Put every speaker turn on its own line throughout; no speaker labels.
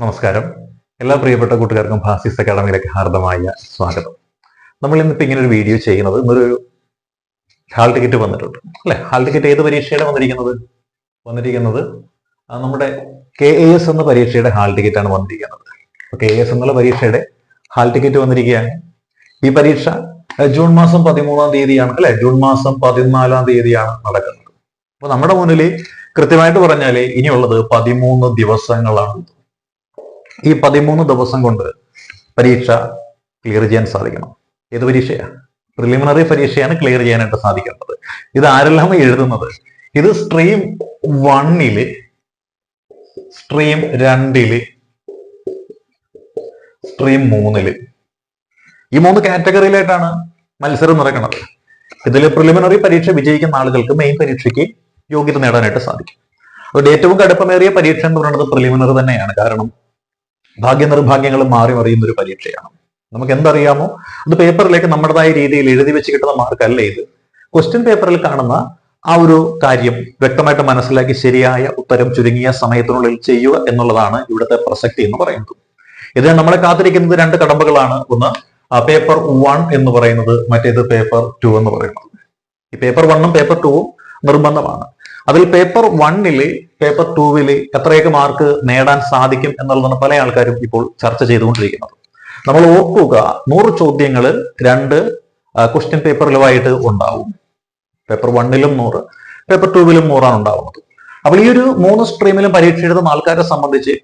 നമസ്കാരം. എല്ലാ പ്രിയപ്പെട്ട കൂട്ടുകാർക്കും ഭാസിസ് അക്കാഡമിയിലേക്ക് ഹാർദമായ സ്വാഗതം. നമ്മൾ ഇന്നിപ്പോ ഇങ്ങനെ ഒരു വീഡിയോ ചെയ്യുന്നത് ഇന്നൊരു ഹാൾ ടിക്കറ്റ് വന്നിട്ടുണ്ട്. അല്ലെ? ഹാൾ ടിക്കറ്റ് ഏത് പരീക്ഷയുടെ വന്നിരിക്കുന്നത്? വന്നിരിക്കുന്നത് നമ്മുടെ കെ എ എസ് എന്ന പരീക്ഷയുടെ ഹാൾ ടിക്കറ്റ് ആണ് വന്നിരിക്കുന്നത്. കെ എ എസ് എന്നുള്ള പരീക്ഷയുടെ ഹാൾ ടിക്കറ്റ് വന്നിരിക്കുകയാണ്. ഈ പരീക്ഷ ജൂൺ മാസം പതിമൂന്നാം തീയതിയാണ്. അല്ലെ? ജൂൺ മാസം പതിനാലാം തീയതിയാണ് നടക്കുന്നത്. അപ്പൊ നമ്മുടെ മുന്നിൽ കൃത്യമായിട്ട് പറഞ്ഞാൽ ഇനിയുള്ളത് പതിമൂന്ന് ദിവസങ്ങളാണ്. ഈ പതിമൂന്ന് ദിവസം കൊണ്ട് പരീക്ഷ ക്ലിയർ ചെയ്യാൻ സാധിക്കണം. ഏത് പരീക്ഷയാണ് പ്രിലിമിനറി പരീക്ഷയാണ് ക്ലിയർ ചെയ്യാനായിട്ട് സാധിക്കുന്നത് ഇത് ആരെല്ലാം എഴുതുന്നത്? ഇത് സ്ട്രീം വണ്ണിൽ സ്ട്രീം രണ്ടിൽ സ്ട്രീം മൂന്നിൽ. ഈ മൂന്ന് കാറ്റഗറിയിലായിട്ടാണ് മത്സരം നടക്കുന്നത്. ഇതിൽ പ്രിലിമിനറി പരീക്ഷ വിജയിക്കുന്ന ആളുകൾക്ക് മെയിൻ പരീക്ഷയ്ക്ക് യോഗ്യത നേടാനായിട്ട് സാധിക്കും. അതുകൊണ്ട് ഏറ്റവും കടുപ്പമേറിയ പരീക്ഷ എന്ന് പറയുന്നത് പ്രിലിമിനറി തന്നെയാണ്. കാരണം ഭാഗ്യനിർഭാഗ്യങ്ങൾ മാറി മറിയുന്ന ഒരു പരീക്ഷയാണ്. നമുക്ക് എന്തറിയാമോ? അത് പേപ്പറിലേക്ക് നമ്മുടേതായ രീതിയിൽ എഴുതി വെച്ച് കിട്ടുന്ന മാർക്കല്ല ഇത്. ക്വസ്റ്റ്യൻ പേപ്പറിൽ കാണുന്ന ആ ഒരു കാര്യം വ്യക്തമായിട്ട് മനസ്സിലാക്കി ശരിയായ ഉത്തരം ചുരുങ്ങിയ സമയത്തിനുള്ളിൽ ചെയ്യുക എന്നുള്ളതാണ് ഇവിടുത്തെ പ്രസക്തി എന്ന് പറയുന്നത്. ഇതിന് നമ്മളെ കാത്തിരിക്കുന്നത് രണ്ട് കടമ്പകളാണ്. ഒന്ന് പേപ്പർ വൺ എന്ന് പറയുന്നത്. മറ്റേത് പേപ്പർ ടു എന്ന് പറയുന്നത്. ഈ പേപ്പർ വണ്ണും പേപ്പർ ടുവും നിർബന്ധമാണ്. അതിൽ പേപ്പർ വണ്ണിൽ പേപ്പർ ടൂവിൽ എത്രയൊക്കെ മാർക്ക് നേടാൻ സാധിക്കും എന്നുള്ളതാണ് പല ആൾക്കാരും ഇപ്പോൾ ചർച്ച ചെയ്തുകൊണ്ടിരിക്കുന്നത്. നമ്മൾ ഓർക്കുക നൂറ് ചോദ്യങ്ങൾ രണ്ട് ക്വസ്റ്റ്യൻ പേപ്പറിലുമായിട്ട് ഉണ്ടാവും. പേപ്പർ വണ്ണിലും നൂറ് പേപ്പർ ടൂവിലും നൂറാണ് ഉണ്ടാവുന്നത്. അപ്പോൾ ഈ ഒരു മൂന്ന് സ്ട്രീമിലും പരീക്ഷ എഴുതുന്ന ആൾക്കാരെ സംബന്ധിച്ച്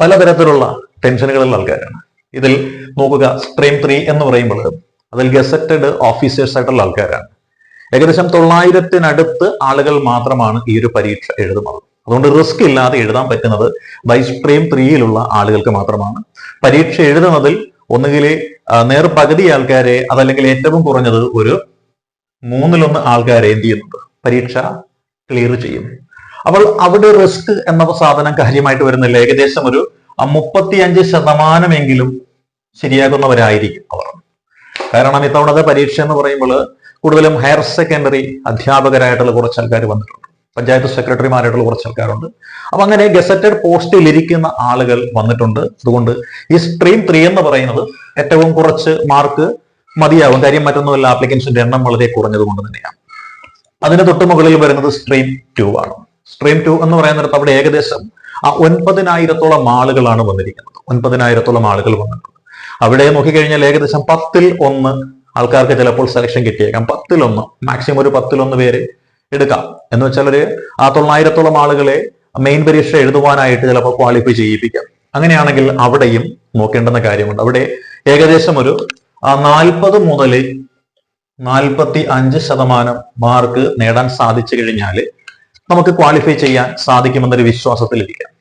പലതരത്തിലുള്ള ടെൻഷനുകളുള്ള ആൾക്കാരാണ്. ഇതിൽ നോക്കുക സ്ട്രീം ത്രീ എന്ന് പറയുമ്പോൾ അതിൽ ഗസറ്റഡ് ഓഫീസേഴ്സ് ആയിട്ടുള്ള ആൾക്കാരാണ്. ഏകദേശം തൊള്ളായിരത്തിനടുത്ത് ആളുകൾ മാത്രമാണ് ഈ ഒരു പരീക്ഷ എഴുതുന്നത്. അതുകൊണ്ട് റിസ്ക് ഇല്ലാതെ എഴുതാൻ പറ്റുന്നത് വൈസ് പ്രീം ത്രീയിലുള്ള ആളുകൾക്ക് മാത്രമാണ്. പരീക്ഷ എഴുതുന്നതിൽ ഒന്നുകിൽ നേർ പകുതി ആൾക്കാരെ അതല്ലെങ്കിൽ ഏറ്റവും കുറഞ്ഞത് ഒരു മൂന്നിലൊന്ന് ആൾക്കാരെ എന്ത് ചെയ്യുന്നുണ്ട്? പരീക്ഷ ക്ലിയർ ചെയ്യും. അപ്പോൾ അവിടെ റിസ്ക് എന്ന സാധനം കാര്യമായിട്ട് വരുന്നില്ല. ഏകദേശം ഒരു മുപ്പത്തിയഞ്ച് ശതമാനമെങ്കിലും ശരിയാകുന്നവരായിരിക്കും അവർ. കാരണം ഇത്തവണത്തെ പരീക്ഷ എന്ന് പറയുമ്പോൾ കൂടുതലും ഹയർ സെക്കൻഡറി അധ്യാപകരായിട്ടുള്ള കുറച്ച് ആൾക്കാർ വന്നിട്ടുണ്ട്. പഞ്ചായത്ത് സെക്രട്ടറിമാരായിട്ടുള്ള കുറച്ച് ആൾക്കാരുണ്ട്. അപ്പൊ അങ്ങനെ ഗസറ്റഡ് പോസ്റ്റിൽ ഇരിക്കുന്ന ആളുകൾ വന്നിട്ടുണ്ട്. അതുകൊണ്ട് ഈ സ്ട്രീം ത്രീ എന്ന് പറയുന്നത് ഏറ്റവും കുറച്ച് മാർക്ക് മതിയാവും. കാര്യം മറ്റൊന്നുമല്ല ആപ്ലിക്കൻസിന്റെ എണ്ണം വളരെ കുറഞ്ഞത് കൊണ്ട് തന്നെയാണ്. അതിന് തൊട്ട് മുകളിൽ വരുന്നത് സ്ട്രീം ടു ആണ്. സ്ട്രീം ടു എന്ന് പറയുന്നിടത്ത് അവിടെ ഏകദേശം ആ ഒൻപതിനായിരത്തോളം ആളുകളാണ് വന്നിരിക്കുന്നത്. ഒൻപതിനായിരത്തോളം ആളുകൾ വന്നിട്ടുണ്ട്. അവിടെ നോക്കിക്കഴിഞ്ഞാൽ ഏകദേശം പത്തിൽ ഒന്ന് ആൾക്കാർക്ക് ചിലപ്പോൾ സെലക്ഷൻ കിട്ടിയേക്കാം പത്തിലൊന്ന് മാക്സിമം ഒരു പത്തിലൊന്ന് പേര് എടുക്കാം. എന്ന് വെച്ചാൽ ഒരു ആ തൊള്ളായിരത്തോളം ആളുകളെ മെയിൻ പരീക്ഷ എഴുതുവാനായിട്ട് ചിലപ്പോൾ ക്വാളിഫൈ ചെയ്യിപ്പിക്കാം. അങ്ങനെയാണെങ്കിൽ അവിടെയും നോക്കേണ്ടുന്ന കാര്യമുണ്ട്. അവിടെ ഏകദേശം ഒരു നാൽപ്പത് മുതൽ നാൽപ്പത്തി അഞ്ച് ശതമാനം മാർക്ക് നേടാൻ സാധിച്ചു കഴിഞ്ഞാൽ നമുക്ക് ക്വാളിഫൈ ചെയ്യാൻ സാധിക്കുമെന്നൊരു വിശ്വാസത്തിലിരിക്കാം.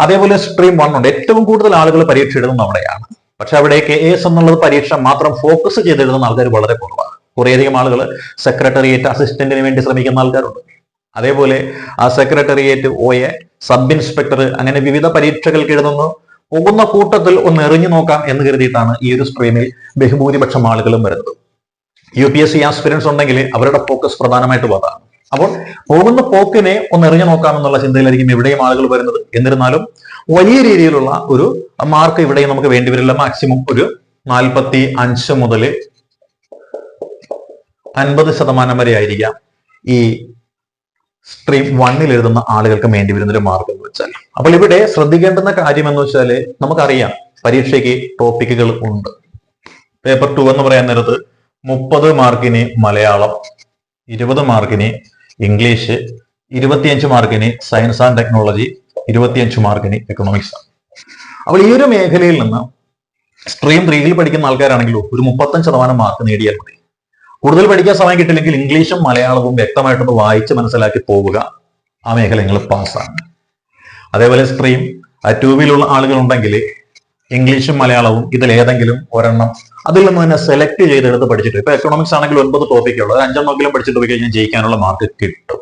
അതേപോലെ സ്ട്രീം വൺ ഉണ്ട്. ഏറ്റവും കൂടുതൽ ആളുകൾ പരീക്ഷ എഴുതുന്നത് അവിടെയാണ് പക്ഷെ അവിടെ കെ എസ് എന്നുള്ളത് പരീക്ഷ മാത്രം ഫോക്കസ് ചെയ്ത് എഴുതുന്ന ആൾക്കാർ വളരെ കുറവാണ്. കുറേയധികം ആളുകൾ സെക്രട്ടേറിയറ്റ് അസിസ്റ്റന്റിന് വേണ്ടി ശ്രമിക്കുന്ന ആൾക്കാരുണ്ട്. അതേപോലെ ആ secretariat O A sub inspector അങ്ങനെ വിവിധ പരീക്ഷകൾക്ക് എഴുതുന്നു. പോകുന്ന കൂട്ടത്തിൽ ഒന്ന് എറിഞ്ഞു നോക്കാം എന്ന് കരുതിയിട്ടാണ് ഈ ഒരു സ്ട്രീമിൽ ബഹുഭൂരിപക്ഷം ആളുകളും വരുന്നത്. U P S C aspirants ഉണ്ടെങ്കിൽ അവരുടെ ഫോക്കസ് പ്രധാനമായിട്ടും അതാണ്. അപ്പോൾ പോകുന്ന പോക്കിനെ ഒന്ന് എറിഞ്ഞു നോക്കാമെന്നുള്ള ചിന്തയിലായിരിക്കും ഇവിടെയും ആളുകൾ വരുന്നത്. എന്നിരുന്നാലും വലിയ രീതിയിലുള്ള ഒരു മാർക്ക് ഇവിടെയും നമുക്ക് വേണ്ടി വരില്ല. മാക്സിമം ഒരു നാൽപ്പത്തി അഞ്ച് മുതൽ അൻപത് ശതമാനം വരെ ആയിരിക്കാം ഈ സ്ട്രീം വണ്ണിൽ എഴുതുന്ന ആളുകൾക്ക് വേണ്ടി വരുന്ന ഒരു മാർക്ക് എന്ന് വെച്ചാൽ. അപ്പോൾ ഇവിടെ ശ്രദ്ധിക്കേണ്ടുന്ന കാര്യം എന്ന് വെച്ചാൽ നമുക്കറിയാം പരീക്ഷയ്ക്ക് ടോപ്പിക്കുകൾ ഉണ്ട്. പേപ്പർ ടു എന്ന് പറയാൻ നേരത്ത് മുപ്പത് മാർക്കിന് മലയാളം ഇരുപത് മാർക്കിന് ഇംഗ്ലീഷ് ഇരുപത്തിയഞ്ച് മാർക്കിന് സയൻസ് ആൻഡ് ടെക്നോളജി ഇരുപത്തിയഞ്ച് മാർക്കിന് എക്കണോമിക്സ് ആണ്. അപ്പോൾ ഈ ഒരു മേഖലയിൽ നിന്ന് സ്ട്രീം ത്രീയിൽ പഠിക്കുന്ന ആൾക്കാരാണെങ്കിലും ഒരു മുപ്പത്തഞ്ച് ശതമാനം മാർക്ക് നേടിയാൽ മതി. കൂടുതൽ പഠിക്കാൻ സമയം കിട്ടില്ലെങ്കിൽ ഇംഗ്ലീഷും മലയാളവും വ്യക്തമായിട്ടൊന്ന് വായിച്ച് മനസ്സിലാക്കി പോവുക. ആ മേഖല നിങ്ങൾ പാസ്സാണ് അതേപോലെ സ്ട്രീം ടൂവിലുള്ള ആളുകൾ ഉണ്ടെങ്കിൽ ഇംഗ്ലീഷും മലയാളവും ഇതിൽ ഏതെങ്കിലും ഒരെണ്ണം അതിൽ നിന്ന് തന്നെ സെലക്ട് ചെയ്തെടുത്ത് പഠിച്ചിട്ട് ഇപ്പൊ എക്കണോമിക്സ് ആണെങ്കിൽ ഒൻപത് ടോപ്പിക് ഉള്ളത് അഞ്ചെണ്ണമെങ്കിലും പഠിച്ചിട്ട് പോയി കഴിഞ്ഞാൽ ജയിക്കാനുള്ള മാർക്ക് കിട്ടും.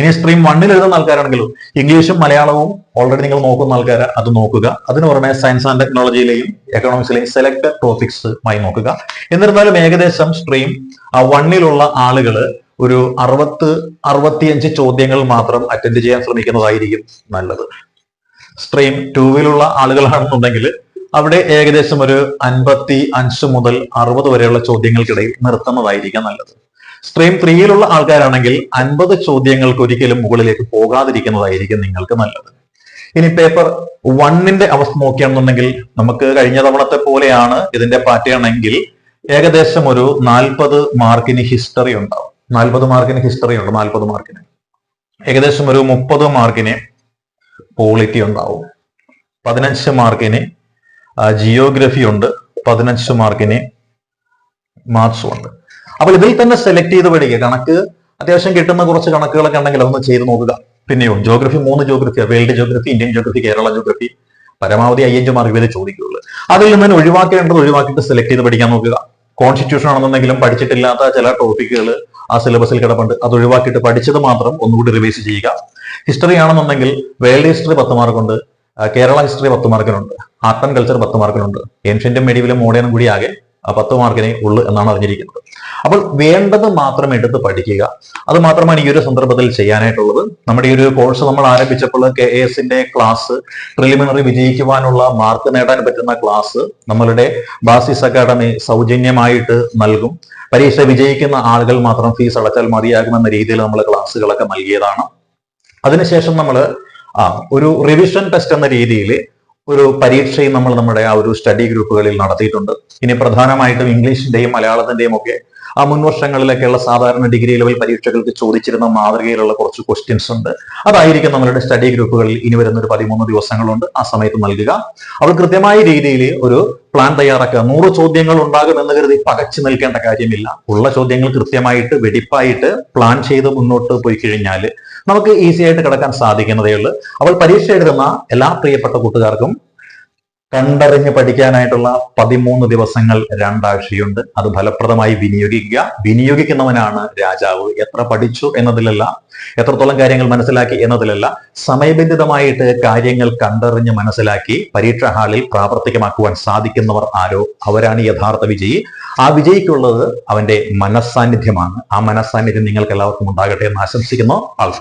ഇനി സ്ട്രീം വണ്ണിൽ എഴുതുന്ന ആൾക്കാരാണെങ്കിലും ഇംഗ്ലീഷും മലയാളവും ഓൾറെഡി നിങ്ങൾ നോക്കുന്ന ആൾക്കാർ അത് നോക്കുക. അതിന് പുറമെ സയൻസ് ആൻഡ് ടെക്നോളജിയിലെയും എക്കണോമിക്സിലെയും സെലക്ട് ടോപ്പിക്സ് ആയി നോക്കുക. എന്നിരുന്നാലും ഏകദേശം സ്ട്രീം ആ വണ്ണിലുള്ള ആളുകൾ ഒരു അറുപത്ത് അറുപത്തിയഞ്ച് ചോദ്യങ്ങൾ മാത്രം അറ്റൻഡ് ചെയ്യാൻ ശ്രമിക്കുന്നതായിരിക്കും നല്ലത്. സ്ട്രീം ടൂവിലുള്ള ആളുകളാണെന്നുണ്ടെങ്കിൽ അവിടെ ഏകദേശം ഒരു അൻപത്തി അഞ്ച് മുതൽ അറുപത് വരെയുള്ള ചോദ്യങ്ങൾക്കിടയിൽ നിർത്തുന്നതായിരിക്കാം നല്ലത്. സ്ട്രീം ത്രീയിലുള്ള ആൾക്കാരാണെങ്കിൽ അൻപത് ചോദ്യങ്ങൾക്ക് ഒരിക്കലും മുകളിലേക്ക് പോകാതിരിക്കുന്നതായിരിക്കും നിങ്ങൾക്ക് നല്ലത്. ഇനി പേപ്പർ വണ്ണിന്റെ അവസ്ഥ നോക്കുകയാണെന്നുണ്ടെങ്കിൽ നമുക്ക് കഴിഞ്ഞ തവണത്തെ പോലെയാണ് ഇതിന്റെ പാറ്റേൺ എങ്കിൽ ഏകദേശം ഒരു നാൽപ്പത് മാർക്കിന് ഹിസ്റ്ററി ഉണ്ടാവും. നാൽപ്പത് മാർക്കിന് ഹിസ്റ്ററി ഉണ്ട്? നാൽപ്പത് മാർക്കിന്. ഏകദേശം ഒരു മുപ്പത് മാർക്കിന് പോളിറ്റി ഉണ്ടാവും. പതിനഞ്ച് മാർക്കിന് ജിയോഗ്രഫി ഉണ്ട്. പതിനഞ്ച് മാർക്കിന് മാത്സും ഉണ്ട്. അപ്പോൾ ഇതിൽ തന്നെ സെലക്ട് ചെയ്ത് പഠിക്കുക. കണക്ക് അത്യാവശ്യം കിട്ടുന്ന കുറച്ച് കണക്കുകളൊക്കെ ഉണ്ടെങ്കിൽ അതൊന്ന് ചെയ്ത് നോക്കുക. പിന്നെയോ ജോഗ്രഫി മൂന്ന് geography world geography Indian geography Kerala geography പരമാവധി അയ്യഞ്ച് മാർക്ക് വരെ ചോദിക്കുകയുള്ളൂ അതിൽ നിന്ന് തന്നെ ഒഴിവാക്കേണ്ടത് ഒഴിവാക്കിയിട്ട് സെലക്ട് ചെയ്ത് പഠിക്കാൻ നോക്കുക. കോൺസ്റ്റിറ്റ്യൂഷൻ ആണെന്നുണ്ടെങ്കിലും പഠിച്ചിട്ടില്ലാത്ത ചില ടോപ്പിക്കുകൾ ആ സിലബസിൽ കിടപ്പുണ്ട്. അത് ഒഴിവാക്കിയിട്ട് പഠിച്ചത് മാത്രം ഒന്നുകൂടി റിവൈസ് ചെയ്യുക. ഹിസ്റ്ററി ആണെന്നുണ്ടെങ്കിൽ വേൾഡ് ഹിസ്റ്ററി പത്ത് മാർക്കുണ്ട് കേരള ഹിസ്റ്ററി പത്ത് മാർക്കിനുണ്ട് ആർട്ട് ആൻഡ് കൾച്ചർ പത്ത് മാർക്കിനുണ്ട് ഏൻഷ്യന്റും മെഡിവിലും മോഡേണും കൂടി ആകെ പത്ത് മാർക്കിനെ ഉള്ളു എന്നാണ് അറിഞ്ഞിരിക്കുന്നത്. അപ്പോൾ വേണ്ടത് മാത്രം എടുത്ത് പഠിക്കുക. അത് മാത്രമാണ് ഈ ഒരു സന്ദർഭത്തിൽ ചെയ്യാനായിട്ടുള്ളത്. നമ്മുടെ ഈ ഒരു കോഴ്സ് നമ്മൾ ആരംഭിച്ചപ്പോൾ കെ എസിന്റെ ക്ലാസ് പ്രിലിമിനറി വിജയിക്കുവാനുള്ള മാർക്ക് നേടാൻ പറ്റുന്ന ക്ലാസ് നമ്മളുടെ ബാസിസ് അക്കാഡമി സൗജന്യമായിട്ട് നൽകും. പരീക്ഷ വിജയിക്കുന്ന ആളുകൾ മാത്രം ഫീസ് അടച്ചാൽ മതിയാകുമെന്ന രീതിയിൽ നമ്മൾ ക്ലാസ്സുകളൊക്കെ നൽകിയതാണ്. അതിനുശേഷം നമ്മൾ ആ ഒരു റിവിഷൻ ടെസ്റ്റ് എന്ന രീതിയിൽ ഒരു പരീക്ഷയും നമ്മൾ നമ്മുടെ ആ ഒരു സ്റ്റഡി ഗ്രൂപ്പുകളിൽ നടത്തിയിട്ടുണ്ട്. ഇനി പ്രധാനമായിട്ടും ഇംഗ്ലീഷിന്റെയും മലയാളത്തിന്റെയും ഒക്കെ ആ മുൻ വർഷങ്ങളിലൊക്കെയുള്ള സാധാരണ ഡിഗ്രി ലെവൽ പരീക്ഷകൾക്ക് ചോദിച്ചിരുന്ന മാതൃകയിലുള്ള കുറച്ച് ക്വസ്റ്റ്യൻസ് ഉണ്ട്. അതായിരിക്കും നമ്മളുടെ സ്റ്റഡി ഗ്രൂപ്പുകളിൽ ഇനി വരുന്ന ഒരു പതിമൂന്ന് ദിവസങ്ങളുണ്ട്. ആ സമയത്ത് നൽകുക. അവൾ കൃത്യമായ രീതിയിൽ ഒരു പ്ലാൻ തയ്യാറാക്കുക. നൂറ് ചോദ്യങ്ങൾ ഉണ്ടാകും എന്ന് കരുതി പകച്ചു നിൽക്കേണ്ട കാര്യമില്ല. ഉള്ള ചോദ്യങ്ങൾ കൃത്യമായിട്ട് വെടിപ്പായിട്ട് പ്ലാൻ ചെയ്ത് മുന്നോട്ട് പോയി കഴിഞ്ഞാൽ നമുക്ക് ഈസി ആയിട്ട് കിടക്കാൻ സാധിക്കുന്നതേ ഉള്ളൂ. അവൾ പരീക്ഷ എഴുതുന്ന എല്ലാ പ്രിയപ്പെട്ട കൂട്ടുകാർക്കും കണ്ടറിഞ്ഞ് പഠിക്കാനായിട്ടുള്ള പതിമൂന്ന് ദിവസങ്ങൾ രണ്ടാഴ്ചയുണ്ട്. അത് ഫലപ്രദമായി വിനിയോഗിക്കുക. വിനിയോഗിക്കുന്നവനാണ് രാജാവ്. എത്ര പഠിച്ചു എന്നതിലല്ല എത്രത്തോളം കാര്യങ്ങൾ മനസ്സിലാക്കി എന്നതിലല്ല സമയബന്ധിതമായിട്ട് കാര്യങ്ങൾ കണ്ടറിഞ്ഞ് മനസ്സിലാക്കി പരീക്ഷാ ഹാളിൽ പ്രാവർത്തികമാക്കുവാൻ സാധിക്കുന്നവർ ആരോ? അവരാണ് യഥാർത്ഥ വിജയി. ആ വിജയിക്കുള്ളത് അവന്റെ മനസ്സാന്നിധ്യമാണ്. ആ മനസ്സാന്നിധ്യം നിങ്ങൾക്ക് എല്ലാവർക്കും ഉണ്ടാകട്ടെ എന്ന് ആശംസിക്കുന്നു. ആൾ